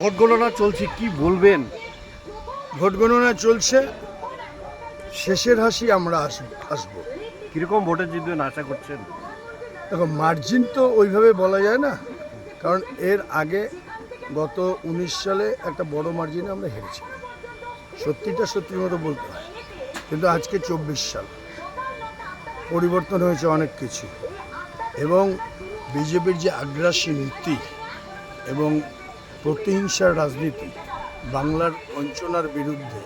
Vote গণনা চলছে কি বলবেন? ভোট গণনা চলছে শেষের হাসি আমরা আসব আসব। কীরকম ভোটে জিতবেন আশা করছেন? দেখো মার্জিন তো ওইভাবে বলা যায় না কারণ এর আগে গত উনিশ সালে একটা বড় মার্জিনে আমরা হেরেছিলাম সত্যিটা সত্যির মতো বলতে হয় কিন্তু আজকে চব্বিশ সাল। পরিবর্তন হয়েছে অনেক কিছু এবং বিজেপির যে আগ্রাসী নীতি এবং প্রতিহিংসার রাজনীতি বাংলার বঞ্চনার বিরুদ্ধে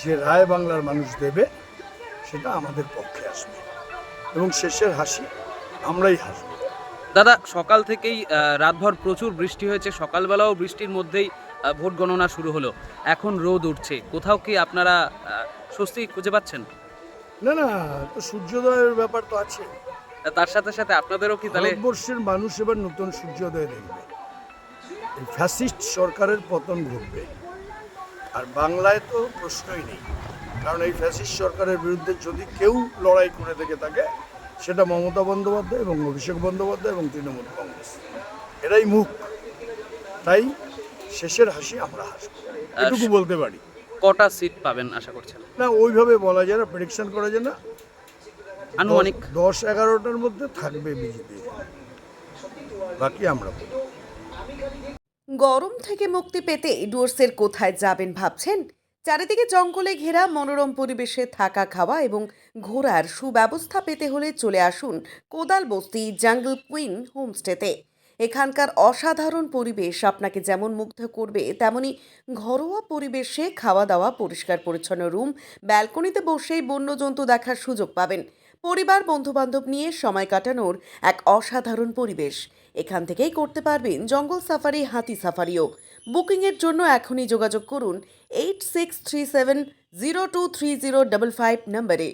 যে রায় বাংলার মানুষ দেবে সেটা আমাদের পক্ষে আসবে। এবং শেষের হাসি আমরাই হাসব। দাদা সকাল থেকেই রাতভর প্রচুর বৃষ্টি হয়েছে। সকালবেলাও বৃষ্টির মধ্যেই ভোট গণনা শুরু হলো। এখন রোদ উঠছে। কোথাও কি আপনারা স্বস্তি খুঁজে পাচ্ছেন? না না তো সূর্যোদয়ের ব্যাপার তো আছে। তার সাথে সাথে আপনাদেরও কি তাহলে ভারতবর্ষের মানুষ এবার নতুন সূর্যোদয় দেখবে। ফ্যাসিস্ট সরকারের পতন ঘটবে। আর বাংলায় তো প্রশ্নই নেই। কারণ এই ফ্যাসিস্ট সরকারের বিরুদ্ধে যদি কেউ লড়াই করে থেকে থাকে সেটা মমতা বন্দ্যোপাধ্যায় এবং অভিষেক বন্দ্যোপাধ্যায় এবং তৃণমূল কংগ্রেস। এরাই মুখ। তাই শেষের হাসি আমরা হাসবো। এটুকু বলতে পারি। কটা সিট পাবেন আশা করছেন? না ওইভাবে বলা যায় না প্রেডিকশন করা যায় না। আনুমানিক। দশ- এগারোটার মধ্যে থাকবে বিজেপি। বাকি আমরা। গরম থেকে মুক্তি পেতে ডুয়ার্সের কোথায় যাবেন ভাবছেন? চারিদিকে জঙ্গলে ঘেরা, মনোরম পরিবেশে থাকা খাওয়া এবং ঘোরার সুব্যবস্থা পেতে হলে চলে আসুন কোদাল বস্তি জাঙ্গল কুইন হোমস্টেতে। এখানকার অসাধারণ পরিবেশ আপনাকে যেমন মুগ্ধ করবে, তেমনি ঘরোয়া পরিবেশে খাওয়া দাওয়া পরিষ্কার পরিচ্ছন্ন রুম, ব্যালকনিতে বসেই বন্যজন্তু দেখার সুযোগ পাবেন। পরিবার, বন্ধুবান্ধব নিয়ে সময় কাটানোর এক অসাধারণ পরিবেশ। এখান থেকেই করতে পারবেন জঙ্গল সাফারি, হাতি সাফারিও। বুকিংয়ের জন্য এখনই যোগাযোগ করুন eight six three seven zero two three zero double five নম্বরে